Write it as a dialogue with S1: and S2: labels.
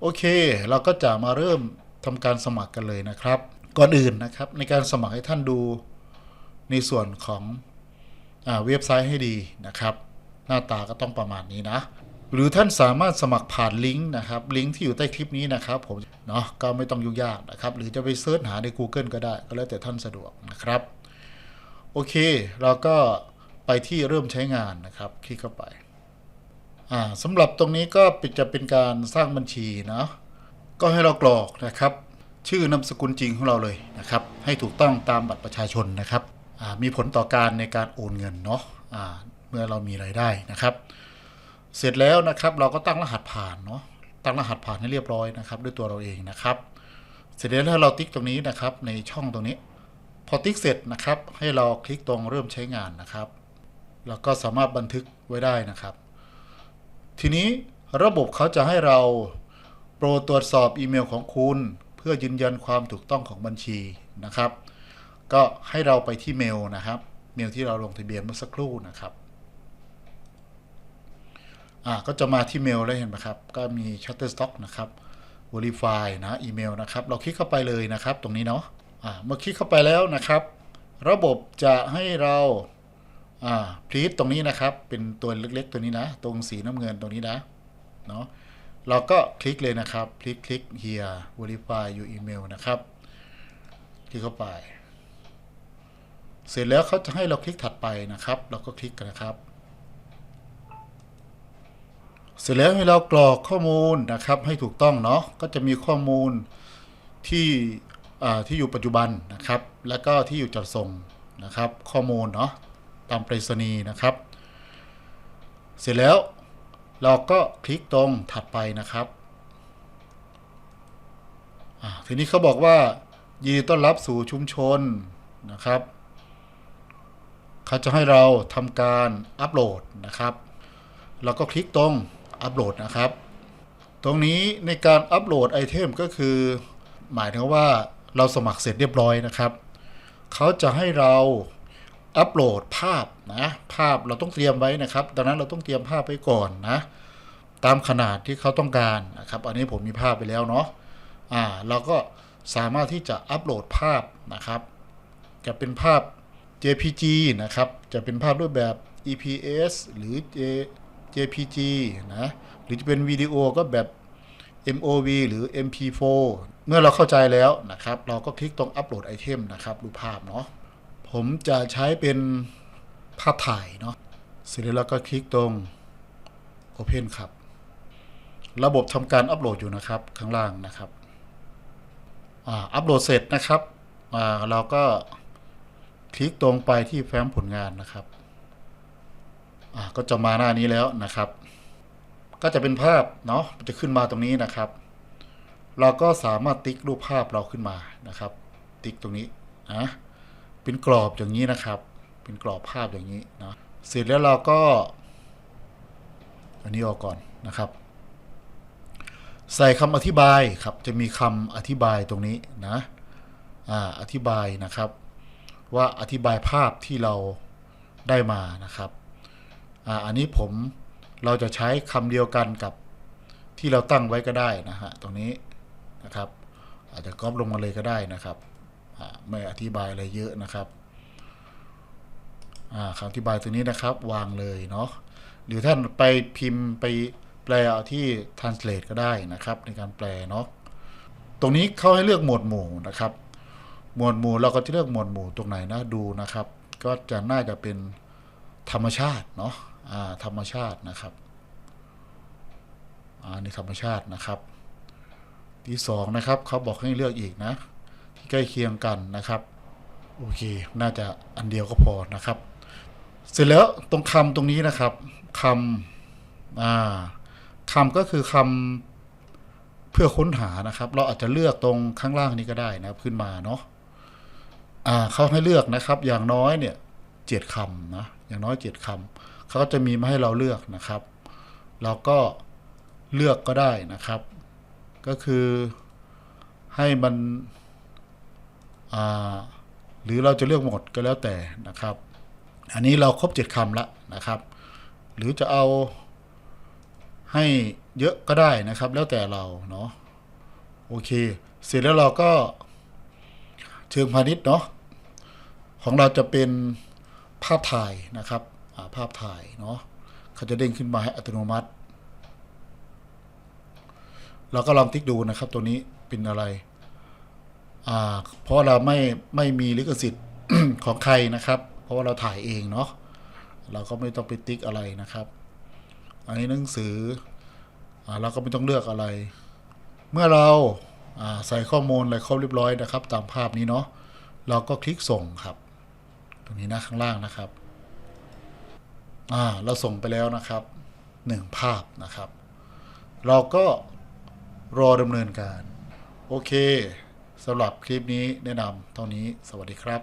S1: โอเค เราก็จะมาเริ่มทำการสมัครกันเลยนะครับ ก่อนอื่นนะครับในการสมัครให้ท่านดูในส่วนของอเว็บไซต์ให้ดีนะครับ หน้าตาก็ต้องประมาณนี้นะ หรือท่านสามารถสมัครผ่านลิงก์นะครับลิงก์ที่อยู่ใต้คลิปนี้นะครับผมเนาะก็ไม่ต้องยุ่งยากนะครับ หรือจะไปเสิร์ชหาใน Google ก็ได้ ก็แล้วแต่ท่านสะดวกนะครับ โอเค เราก็ไปที่เริ่มใช้งานนะครับ คลิกเข้าไป สำหรับตรงนี้ก็จะเป็นการสร้างบัญชีนะก็ให้เรากรอกนะครับ ชื่อนามสกุลจริงของเราเลยนะครับ ให้ถูกต้องตามบัตรประชาชนนะครับอ่ามีผลต่อการในการโอนเงินเนาะอ่าเมื่อเรามีรายได้นะครับ เสร็จแล้วนะครับเราก็ตั้งรหัสผ่านเนาะตั้งรหัสผ่านให้เรียบร้อยนะครับ ด้วยตัวเราเองนะครับ เสร็จแล้วถ้าเราติ๊กตรงนี้นะครับ ในช่องตรงนี้ พอติ๊กเสร็จนะครับ ให้เราคลิกตรงเริ่มใช้งานนะครับแล้วก็สามารถบันทึกไว้ได้นะครับ ทีนี้ระบบเขาจะให้เราโปรตรวจสอบอีเมลของคุณ เพื่อยืนยันความถูกต้องของบัญชีนะครับ ก็ให้เราไปที่เมลนะครับ เมลที่เราลงทะเบียนเมื่อสักครู่นะครับอ่าก็จะมาที่เมลแล้วเห็นไหมครับ ก็มี Shutterstock นะครับ Verify นะอีเมลนะครับ เราคลิกเข้าไปเลยนะครับ ตรงนี้เนาะอ่าเมื่อคลิกเข้าไปแล้วนะครับ ระบบจะให้เรา พลีทตรงนี้นะครับ เป็นตัวเล็กๆ ตัวนี้นะ ตรงสีน้ำเงินตรงนี้นะเนาะเราก็คลิกเลยนะครับคลิกคลิก here verify your email นะครับคลิกเข้าไป เสร็จแล้วเขาจะให้เราคลิกถัดไปนะครับ เราก็คลิกกันนะครับ เสร็จแล้วให้เรากรอกข้อมูลนะครับ ให้ถูกต้องเนาะก็จะมีข้อมูลที่อ่าที่อยู่ปัจจุบันนะครับ แล้วก็ที่อยู่จัดส่งนะครับ ข้อมูลเนาะ ตามไปรษณีย์นะครับ เสร็จแล้วเราก็คลิกตรงถัดไปนะครับทีนี้เขาบอกว่ายินดีต้อนรับสู่ชุมชนนะครับเขาจะให้เราทำการอัปโหลดนะครับเราก็คลิกตรงอัปโหลดนะครับ ตรงนี้ในการอัปโหลดไอเทมก็คือ หมายถึงว่าเราสมัครเสร็จเรียบร้อยนะครับ เขาจะให้เรา อัปโหลดภาพนะภาพเราต้องเตรียมไว้นะครับ ดังนั้นเราต้องเตรียมภาพไว้ก่อนนะ ตามขนาดที่เขาต้องการนะครับ อันนี้ผมมีภาพไปแล้วเนาะอ่าเราก็สามารถที่จะอัปโหลดภาพนะครับ จะเป็นภาพ JPG นะครับ จะเป็นภาพรูปแบบ EPS หรือ J JPG นะ หรือจะเป็นวิดีโอก็แบบ MOV หรือ MP4 เมื่อเราเข้าใจแล้วนะครับ เราก็คลิกตรงอัปโหลดไอเทมนะครับ รูปภาพเนาะ ผมจะใช้เป็นภาพถ่ายเนาะเสร็จแล้วก็คลิกตรง Open ครับ ระบบทำการอัปโหลดอยู่นะครับข้างล่างนะครับอ่าอัปโหลดเสร็จนะครับอ่าเราก็คลิกตรงไปที่แฟ้มผลงานนะครับอ่าก็จะมาหน้านี้แล้วนะครับ ก็จะเป็นภาพเนาะจะขึ้นมาตรงนี้นะครับ เราก็สามารถติ๊กรูปภาพเราขึ้นมานะครับ ติ๊กตรงนี้นะ เป็นกรอบอย่างนี้นะครับ เป็นกรอบภาพอย่างนี้นะเสร็จแล้วเราก็ อันนี้ออกก่อนนะครับ ใส่คำอธิบายครับจะมีคำอธิบายตรงนี้นะอ่าอธิบายนะครับ ว่าอธิบายภาพที่เราได้มานะครับอ่าอันนี้ผมเราจะใช้คำเดียวกันกับที่เราตั้งไว้ก็ได้นะฮะตรงนี้นะครับ อาจจะก๊อปลงมาเลยก็ได้นะครับ ไม่อธิบายอะไรเยอะนะครับคำอธิบายตัวนี้นะครับวางเลยเนาะหรือท่านไปพิมพ์ไปแปลเอาที่ translate ก็ได้นะครับ ในการแปลเนาะตรงนี้เขาให้เลือกหมวดหมู่นะครับ หมวดหมู่เราก็จะเลือกหมวดหมู่ตรงไหนนะดูนะครับ ก็จะน่าจะเป็นธรรมชาติเนาะธรรมชาตินะครับอ่าในธรรมชาตินะครับ ที่สองนะครับเขาบอกให้เลือกอีกนะ ใกล้เคียงกันนะครับโอเค น่าจะอันเดียวก็พอนะครับ เสร็จแล้วตรงคำตรงนี้นะครับคำอ่าคำก็คือคำเพื่อค้นหานะครับ เราอาจจะเลือกตรงข้างล่างนี้ก็ได้นะครับขึ้นมาเนาะอ่าเขาให้เลือกนะครับ อย่างน้อยเนี่ยเจ็ดคำนะอย่างน้อยเจ็ดคำเขาก็จะมีมาให้เราเลือกนะครับ เราก็เลือกก็ได้นะครับ ก็คือให้มัน หรือเราจะเลือกหมดก็แล้วแต่นะครับ อันนี้เราครบเจ็ดคำละนะครับ หรือจะเอาให้เยอะก็ได้นะครับ แล้วแต่เราเนาะโอเค เสร็จแล้วเราก็เชิงพาณิชย์เนาะของเราจะเป็นภาพถ่ายนะครับาภาพถ่ายเนาะเขาจะเด้งขึ้นมาให้อัตโนมัติ เราก็ลองติ๊กดูนะครับ ตัวนี้เป็นอะไร เพราะเราไม่ไม่มีลิขสิทธิ์ของใครนะครับ เพราะว่าเราถ่ายเองเนาะเราก็ไม่ต้องไปติ๊กอะไรนะครับ อันนี้หนังสืออเราก็ไม่ต้องเลือกอะไร เมื่อเราาใส่ข้อมูลอะไรครบเรียบร้อยนะครับ ตามภาพนี้เนาะเราก็คลิกส่งครับ ตรงนี้นะข้างล่างนะครับเราส่งไปแล้วนะครับหนึ่งภาพนะครับ เราก็รอดำเนินการ โอเค สำหรับคลิปนี้แนะนำเท่านี้สวัสดีครับ